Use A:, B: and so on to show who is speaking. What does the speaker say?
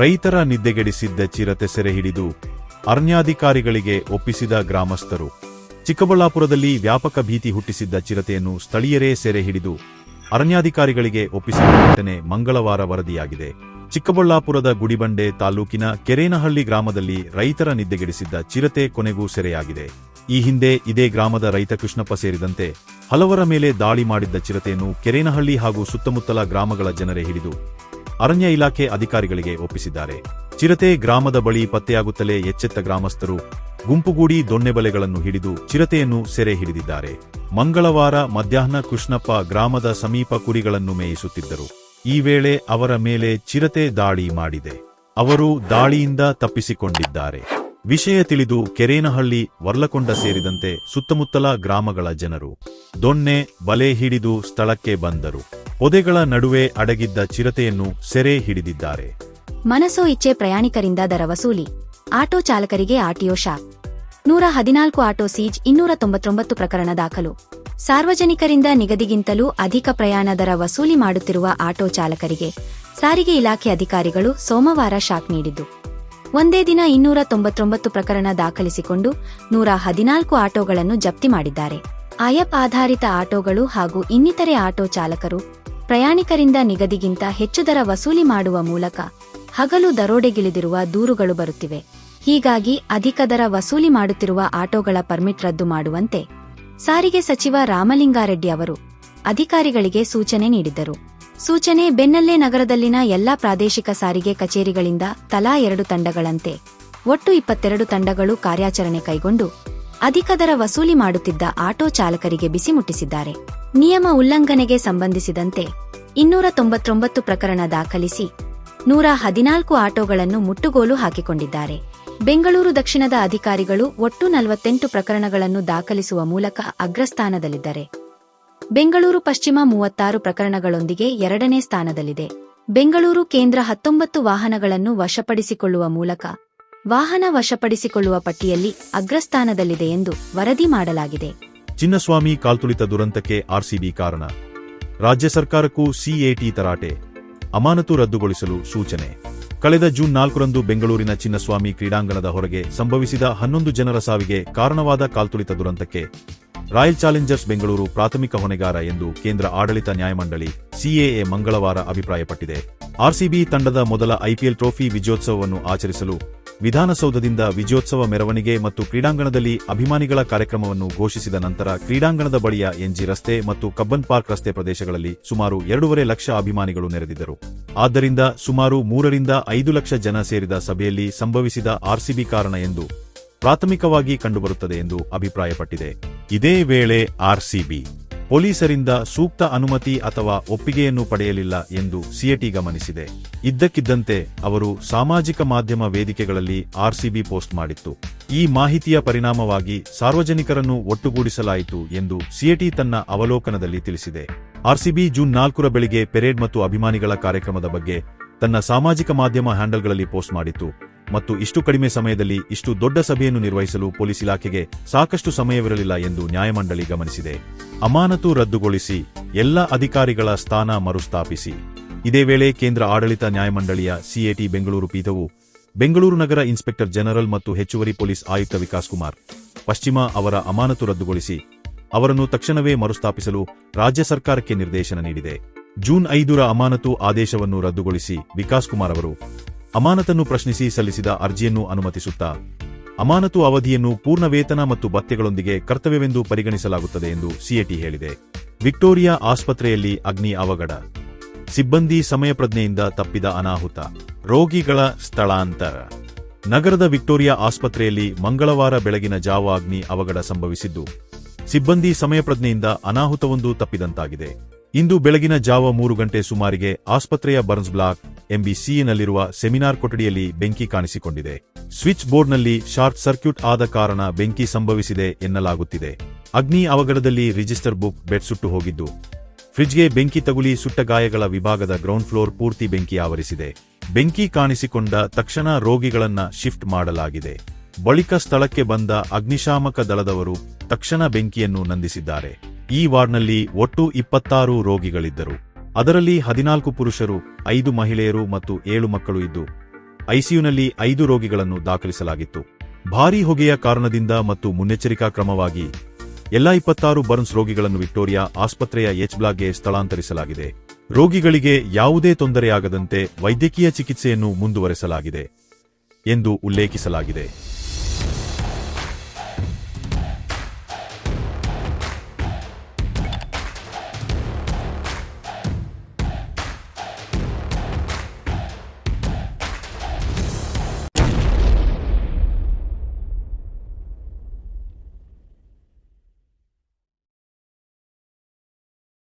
A: ರೈತರ ನಿದ್ದೆಗೆಡಿಸಿದ್ದ ಚಿರತೆ ಸೆರೆ ಹಿಡಿದು ಅರಣ್ಯಾಧಿಕಾರಿಗಳಿಗೆ ಒಪ್ಪಿಸಿದ ಗ್ರಾಮಸ್ಥರು. ಚಿಕ್ಕಬಳ್ಳಾಪುರದಲ್ಲಿ ವ್ಯಾಪಕ ಭೀತಿ ಹುಟ್ಟಿಸಿದ್ದ ಚಿರತೆಯನ್ನು ಸ್ಥಳೀಯರೇ ಸೆರೆ ಹಿಡಿದು ಅರಣ್ಯಾಧಿಕಾರಿಗಳಿಗೆ ಒಪ್ಪಿಸಿದ ಘಟನೆ ಮಂಗಳವಾರ ವರದಿಯಾಗಿದೆ. ಚಿಕ್ಕಬಳ್ಳಾಪುರದ ಗುಡಿಬಂಡೆ ತಾಲೂಕಿನ ಕೆರೇನಹಳ್ಳಿ ಗ್ರಾಮದಲ್ಲಿ ರೈತರ ನಿದ್ದೆಗೆಡಿಸಿದ್ದ ಚಿರತೆ ಕೊನೆಗೂ ಸೆರೆಯಾಗಿದೆ. ಈ ಹಿಂದೆ ಇದೇ ಗ್ರಾಮದ ರೈತ ಕೃಷ್ಣಪ್ಪ ಸೇರಿದಂತೆ ಹಲವರ ಮೇಲೆ ದಾಳಿ ಮಾಡಿದ್ದ ಚಿರತೆಯನ್ನು ಕೆರೇನಹಳ್ಳಿ ಹಾಗೂ ಸುತ್ತಮುತ್ತಲ ಗ್ರಾಮಗಳ ಜನರೇ ಹಿಡಿದು ಅರಣ್ಯ ಇಲಾಖೆ ಅಧಿಕಾರಿಗಳಿಗೆ ಒಪ್ಪಿಸಿದ್ದಾರೆ. ಚಿರತೆ ಗ್ರಾಮದ ಬಳಿ ಪತ್ತೆಯಾಗುತ್ತಲೇ ಎಚ್ಚೆತ್ತ ಗ್ರಾಮಸ್ಥರು ಗುಂಪುಗೂಡಿ ದೊಣ್ಣೆಬಲೆಗಳನ್ನು ಹಿಡಿದು ಚಿರತೆಯನ್ನು ಸೆರೆ ಹಿಡಿದಿದ್ದಾರೆ. ಮಂಗಳವಾರ ಮಧ್ಯಾಹ್ನ ಕೃಷ್ಣಪ್ಪ ಗ್ರಾಮದ ಸಮೀಪ ಕುರಿಗಳನ್ನು ಮೇಯಿಸುತ್ತಿದ್ದರು. ಈ ವೇಳೆ ಅವರ ಮೇಲೆ ಚಿರತೆ ದಾಳಿ ಮಾಡಿದೆ. ಅವರು ದಾಳಿಯಿಂದ ತಪ್ಪಿಸಿಕೊಂಡಿದ್ದಾರೆ. ವಿಷಯ ತಿಳಿದು ಕೆರೇನಹಳ್ಳಿ, ವರ್ಲಕೊಂಡ ಸೇರಿದಂತೆ ಸುತ್ತಮುತ್ತಲ ಗ್ರಾಮಗಳ ಜನರು ದೊಣ್ಣೆ, ಬಲೆ ಹಿಡಿದು ಸ್ಥಳಕ್ಕೆ ಬಂದರು. ಪೊದೆಗಳ ನಡುವೆ ಅಡಗಿದ್ದ ಚಿರತೆಯನ್ನು ಸೆರೆ ಹಿಡಿದಿದ್ದಾರೆ.
B: ಮನಸೋ ಇಚ್ಛೆ ಪ್ರಯಾಣಿಕರಿಂದ ದರ ವಸೂಲಿ. ಆಟೋ ಚಾಲಕರಿಗೆ ಆರ್ಟಿಒ ಶಾಕ್. ನೂರ ಹದಿನಾಲ್ಕು ಆಟೋ ಸೀಜ್, ಇನ್ನೂರ ತೊಂಬತ್ತೊಂಬತ್ತು ಪ್ರಕರಣ ದಾಖಲು. ಸಾರ್ವಜನಿಕರಿಂದ ನಿಗದಿಗಿಂತಲೂ ಅಧಿಕ ಪ್ರಯಾಣ ದರ ವಸೂಲಿ ಮಾಡುತ್ತಿರುವ ಆಟೋ ಚಾಲಕರಿಗೆ ಸಾರಿಗೆ ಇಲಾಖೆ ಅಧಿಕಾರಿಗಳು ಸೋಮವಾರ ಶಾಕ್ ನೀಡಿದ್ದು. ಒಂದೇ ದಿನ ಇನ್ನೂರ ತೊಂಬತ್ತೊಂಬತ್ತು ಪ್ರಕರಣ ದಾಖಲಿಸಿಕೊಂಡು ನೂರ ಹದಿನಾಲ್ಕು ಆಟೋಗಳನ್ನು ಜಪ್ತಿ ಮಾಡಿದ್ದಾರೆ. ಆಯಪ್ ಆಧಾರಿತ ಆಟೋಗಳು ಹಾಗೂ ಇನ್ನಿತರೆ ಆಟೋ ಚಾಲಕರು ಪ್ರಯಾಣಿಕರಿಂದ ನಿಗದಿಗಿಂತ ಹೆಚ್ಚು ದರ ವಸೂಲಿ ಮಾಡುವ ಮೂಲಕ ಹಗಲು ದರೋಡೆಗಿಳಿದಿರುವ ದೂರುಗಳು ಬರುತ್ತಿವೆ. ಹೀಗಾಗಿ ಅಧಿಕ ದರ ವಸೂಲಿ ಮಾಡುತ್ತಿರುವ ಆಟೋಗಳ ಪರ್ಮಿಟ್ ರದ್ದು ಮಾಡುವಂತೆ ಸಾರಿಗೆ ಸಚಿವ ರಾಮಲಿಂಗಾರೆಡ್ಡಿ ಅವರು ಅಧಿಕಾರಿಗಳಿಗೆ ಸೂಚನೆ ನೀಡಿದ್ದರು. ಸೂಚನೆ ಬೆನ್ನಲ್ಲೇ ನಗರದಲ್ಲಿನ ಎಲ್ಲಾ ಪ್ರಾದೇಶಿಕ ಸಾರಿಗೆ ಕಚೇರಿಗಳಿಂದ ತಲಾ ಎರಡು ತಂಡಗಳಂತೆ ಒಟ್ಟು ಇಪ್ಪತ್ತೆರಡು ತಂಡಗಳು ಕಾರ್ಯಾಚರಣೆ ಕೈಗೊಂಡು ಅಧಿಕ ದರ ವಸೂಲಿ ಮಾಡುತ್ತಿದ್ದ ಆಟೋ ಚಾಲಕರಿಗೆ ಬಿಸಿ ಮುಟ್ಟಿಸಿದ್ದಾರೆ. ನಿಯಮ ಉಲ್ಲಂಘನೆಗೆ ಸಂಬಂಧಿಸಿದಂತೆ ಇನ್ನೂರ ತೊಂಬತ್ತೊಂಬತ್ತು ಪ್ರಕರಣ ದಾಖಲಿಸಿ ನೂರ ಹದಿನಾಲ್ಕು ಆಟೋಗಳನ್ನು ಮುಟ್ಟುಗೋಲು ಹಾಕಿಕೊಂಡಿದ್ದಾರೆ. ಬೆಂಗಳೂರು ದಕ್ಷಿಣದ ಅಧಿಕಾರಿಗಳು ಒಟ್ಟು ನಲವತ್ತೆಂಟು ಪ್ರಕರಣಗಳನ್ನು ದಾಖಲಿಸುವ ಮೂಲಕ ಅಗ್ರಸ್ಥಾನದಲ್ಲಿದ್ದಾರೆ. ಬೆಂಗಳೂರು ಪಶ್ಚಿಮ ಮೂವತ್ತಾರು ಪ್ರಕರಣಗಳೊಂದಿಗೆ ಎರಡನೇ ಸ್ಥಾನದಲ್ಲಿದೆ. ಬೆಂಗಳೂರು ಕೇಂದ್ರ ಹತ್ತೊಂಬತ್ತು ವಾಹನಗಳನ್ನು ವಶಪಡಿಸಿಕೊಳ್ಳುವ ಮೂಲಕ ವಾಹನ ವಶಪಡಿಸಿಕೊಳ್ಳುವ ಪಟ್ಟಿಯಲ್ಲಿ ಅಗ್ರಸ್ಥಾನದಲ್ಲಿದೆ ಎಂದು ವರದಿ ಮಾಡಲಾಗಿದೆ.
A: ಚಿನ್ನಸ್ವಾಮಿ ಕಾಲ್ತುಳಿತ ದುರಂತಕ್ಕೆ ಆರ್ಸಿಬಿ ಕಾರಣ. ರಾಜ್ಯ ಸರ್ಕಾರಕ್ಕೂ ಸಿಎಟಿ ತರಾಟೆ. ಅಮಾನತು ರದ್ದುಗೊಳಿಸಲು ಸೂಚನೆ. ಕಳೆದ ಜೂನ್ ನಾಲ್ಕರಂದು ಬೆಂಗಳೂರಿನ ಚಿನ್ನಸ್ವಾಮಿ ಕ್ರೀಡಾಂಗಣದ ಹೊರಗೆ ಸಂಭವಿಸಿದ ಹನ್ನೊಂದು ಜನರ ಸಾವಿಗೆ ಕಾರಣವಾದ ಕಾಲ್ತುಳಿತ ದುರಂತಕ್ಕೆ ರಾಯಲ್ ಚಾಲೆಂಜರ್ಸ್ ಬೆಂಗಳೂರು ಪ್ರಾಥಮಿಕ ಹೊಣೆಗಾರ ಎಂದು ಕೇಂದ್ರ ಆಡಳಿತ ನ್ಯಾಯಮಂಡಳಿ ಸಿಎಎ ಮಂಗಳವಾರ ಅಭಿಪ್ರಾಯಪಟ್ಟಿದೆ. ಆರ್ಸಿಬಿ ತಂಡದ ಮೊದಲ ಐಪಿಎಲ್ ಟ್ರೋಫಿ ವಿಜಯೋತ್ಸವವನ್ನು ಆಚರಿಸಲು ವಿಧಾನಸೌಧದಿಂದ ವಿಜಯೋತ್ಸವ ಮೆರವಣಿಗೆ ಮತ್ತು ಕ್ರೀಡಾಂಗಣದಲ್ಲಿ ಅಭಿಮಾನಿಗಳ ಕಾರ್ಯಕ್ರಮವನ್ನು ಘೋಷಿಸಿದ ನಂತರ ಕ್ರೀಡಾಂಗಣದ ಬಳಿಯ ಎನ್ಜಿ ರಸ್ತೆ ಮತ್ತು ಕಬ್ಬನ್ ಪಾರ್ಕ್ ರಸ್ತೆ ಪ್ರದೇಶಗಳಲ್ಲಿ ಸುಮಾರು ಎರಡೂವರೆ ಲಕ್ಷ ಅಭಿಮಾನಿಗಳು ನೆರೆದಿದ್ದರು. ಆದ್ದರಿಂದ ಸುಮಾರು ಮೂರರಿಂದ ಐದು ಲಕ್ಷ ಜನ ಸೇರಿದ ಸಭೆಯಲ್ಲಿ ಸಂಭವಿಸಿದ ಆರ್ಸಿಬಿ ಕಾರಣ ಎಂದು ಪ್ರಾಥಮಿಕವಾಗಿ ಕಂಡುಬರುತ್ತದೆ ಎಂದು ಅಭಿಪ್ರಾಯಪಟ್ಟಿದೆ. ಇದೇ ವೇಳೆ ಆರ್ಸಿಬಿ ಪೊಲೀಸರಿಂದ ಸೂಕ್ತ ಅನುಮತಿ ಅಥವಾ ಒಪ್ಪಿಗೆಯನ್ನು ಪಡೆಯಲಿಲ್ಲ ಎಂದು ಸಿಎಟಿ ಗಮನಿಸಿದೆ. ಇದ್ದಕ್ಕಿದ್ದಂತೆ ಅವರು ಸಾಮಾಜಿಕ ಮಾಧ್ಯಮ ವೇದಿಕೆಗಳಲ್ಲಿ ಆರ್ಸಿಬಿ ಪೋಸ್ಟ್ ಮಾಡಿತ್ತು. ಈ ಮಾಹಿತಿಯ ಪರಿಣಾಮವಾಗಿ ಸಾರ್ವಜನಿಕರನ್ನು ಒಟ್ಟುಗೂಡಿಸಲಾಯಿತು ಎಂದು ಸಿಎಟಿ ತನ್ನ ಅವಲೋಕನದಲ್ಲಿ ತಿಳಿಸಿದೆ. ಆರ್ಸಿಬಿ ಜೂನ್ ನಾಲ್ಕರ ಬೆಳಿಗ್ಗೆ ಪೆರೇಡ್ ಮತ್ತು ಅಭಿಮಾನಿಗಳ ಕಾರ್ಯಕ್ರಮದ ಬಗ್ಗೆ ತನ್ನ ಸಾಮಾಜಿಕ ಮಾಧ್ಯಮ ಹ್ಯಾಂಡಲ್ಗಳಲ್ಲಿ ಪೋಸ್ಟ್ ಮಾಡಿತ್ತು. ಮತ್ತು ಇಷ್ಟು ಕಡಿಮೆ ಸಮಯದಲ್ಲಿ ಇಷ್ಟು ದೊಡ್ಡ ಸಭೆಯನ್ನು ನಿರ್ವಹಿಸಲು ಪೊಲೀಸ್ ಇಲಾಖೆಗೆ ಸಾಕಷ್ಟು ಸಮಯವಿರಲಿಲ್ಲ ಎಂದು ನ್ಯಾಯಮಂಡಳಿ ಗಮನಿಸಿದೆ. ಅಮಾನತು ರದ್ದುಗೊಳಿಸಿ ಎಲ್ಲ ಅಧಿಕಾರಿಗಳ ಸ್ಥಾನ ಮರುಸ್ಥಾಪಿಸಿ. ಇದೇ ವೇಳೆ ಕೇಂದ್ರ ಆಡಳಿತ ನ್ಯಾಯಮಂಡಳಿಯ ಸಿಎಟಿ ಬೆಂಗಳೂರು ಪೀಠವು ಬೆಂಗಳೂರು ನಗರ ಇನ್ಸ್ಪೆಕ್ಟರ್ ಜನರಲ್ ಮತ್ತು ಹೆಚ್ಚುವರಿ ಪೊಲೀಸ್ ಆಯುಕ್ತ ವಿಕಾಸ್ ಕುಮಾರ್, ಪಶ್ಚಿಮ ಅವರ ಅಮಾನತು ರದ್ದುಗೊಳಿಸಿ ಅವರನ್ನು ತಕ್ಷಣವೇ ಮರುಸ್ಥಾಪಿಸಲು ರಾಜ್ಯ ಸರ್ಕಾರಕ್ಕೆ ನಿರ್ದೇಶನ ನೀಡಿದೆ. ಜೂನ್ ಐದರ ಅಮಾನತು ಆದೇಶವನ್ನು ರದ್ದುಗೊಳಿಸಿ ವಿಕಾಸ್ ಕುಮಾರ್ ಅವರು ಅಮಾನತನ್ನು ಪ್ರಶ್ನಿಸಿ ಸಲ್ಲಿಸಿದ ಅರ್ಜಿಯನ್ನು ಅನುಮತಿಸುತ್ತಾ, ಅಮಾನತು ಅವಧಿಯನ್ನು ಪೂರ್ಣ ವೇತನ ಮತ್ತು ಭತ್ಯೆಗಳೊಂದಿಗೆ ಕರ್ತವ್ಯವೆಂದು ಪರಿಗಣಿಸಲಾಗುತ್ತದೆ ಎಂದು ಸಿಎಟಿ ಹೇಳಿದೆ. ವಿಕ್ಟೋರಿಯಾ ಆಸ್ಪತ್ರೆಯಲ್ಲಿ ಅಗ್ನಿ ಅವಘಡ. ಸಿಬ್ಬಂದಿ ಸಮಯಪ್ರಜ್ಞೆಯಿಂದ ತಪ್ಪಿದ ಅನಾಹುತ. ರೋಗಿಗಳ ಸ್ಥಳಾಂತರ. ನಗರದ ವಿಕ್ಟೋರಿಯಾ ಆಸ್ಪತ್ರೆಯಲ್ಲಿ ಮಂಗಳವಾರ ಬೆಳಗಿನ ಜಾವ ಅಗ್ನಿ ಅವಘಡ ಸಂಭವಿಸಿದ್ದು, ಸಿಬ್ಬಂದಿ ಸಮಯಪ್ರಜ್ಞೆಯಿಂದ ಅನಾಹುತವೊಂದು ತಪ್ಪಿದಂತಾಗಿದೆ. ಇಂದು ಬೆಳಗಿನ ಜಾವ ಮೂರು ಗಂಟೆ ಸುಮಾರಿಗೆ ಆಸ್ಪತ್ರೆಯ ಬರ್ನ್ಸ್ ಬ್ಲಾಕ್ ಎಂಬಿಸಿನಲ್ಲಿರುವ ಸೆಮಿನಾರ್ ಕೊಠಡಿಯಲ್ಲಿ ಬೆಂಕಿ ಕಾಣಿಸಿಕೊಂಡಿದೆ. ಸ್ವಿಚ್ ಬೋರ್ಡ್ನಲ್ಲಿ ಶಾರ್ಟ್ ಸರ್ಕ್ಯೂಟ್ ಆದ ಕಾರಣ ಬೆಂಕಿ ಸಂಭವಿಸಿದೆ ಎನ್ನಲಾಗುತ್ತಿದೆ. ಅಗ್ನಿ ಅವಘಡದಲ್ಲಿ ರಿಜಿಸ್ಟರ್ ಬುಕ್ ಬೆಡ್ ಸುಟ್ಟು ಹೋಗಿದ್ದು, ಫ್ರಿಜ್ಗೆ ಬೆಂಕಿ ತಗುಲಿ ಸುಟ್ಟ ಗಾಯಗಳ ವಿಭಾಗದ ಗ್ರೌಂಡ್ ಫ್ಲೋರ್ ಪೂರ್ತಿ ಬೆಂಕಿ ಆವರಿಸಿದೆ. ಬೆಂಕಿ ಕಾಣಿಸಿಕೊಂಡ ತಕ್ಷಣ ರೋಗಿಗಳನ್ನ ಶಿಫ್ಟ್ ಮಾಡಲಾಗಿದೆ. ಬಳಿಕ ಸ್ಥಳಕ್ಕೆ ಬಂದ ಅಗ್ನಿಶಾಮಕ ದಳದವರು ತಕ್ಷಣ ಬೆಂಕಿಯನ್ನು ನಂದಿಸಿದ್ದಾರೆ. ಈ ವಾರ್ಡ್ನಲ್ಲಿ ಒಟ್ಟು ಇಪ್ಪತ್ತಾರು ರೋಗಿಗಳಿದ್ದರು. ಅದರಲ್ಲಿ ಹದಿನಾಲ್ಕು ಪುರುಷರು, ಐದು ಮಹಿಳೆಯರು ಮತ್ತು ಏಳು ಮಕ್ಕಳು ಇದ್ದು, ಐಸಿಯುನಲ್ಲಿ ಐದು ರೋಗಿಗಳನ್ನು ದಾಖಲಿಸಲಾಗಿತ್ತು. ಭಾರೀ ಹೊಗೆಯ ಕಾರಣದಿಂದ ಮತ್ತು ಮುನ್ನೆಚ್ಚರಿಕಾ ಕ್ರಮವಾಗಿ ಎಲ್ಲಾ ಇಪ್ಪತ್ತಾರು ಬರ್ನ್ಸ್ ರೋಗಿಗಳನ್ನು ವಿಕ್ಟೋರಿಯಾ ಆಸ್ಪತ್ರೆಯ ಎಚ್ ಬ್ಲಾಕ್ಗೆ ಸ್ಥಳಾಂತರಿಸಲಾಗಿದೆ. ರೋಗಿಗಳಿಗೆ ಯಾವುದೇ ತೊಂದರೆಯಾಗದಂತೆ ವೈದ್ಯಕೀಯ ಚಿಕಿತ್ಸೆಯನ್ನು ಮುಂದುವರೆಸಲಾಗಿದೆ ಎಂದು ಉಲ್ಲೇಖಿಸಲಾಗಿದೆ.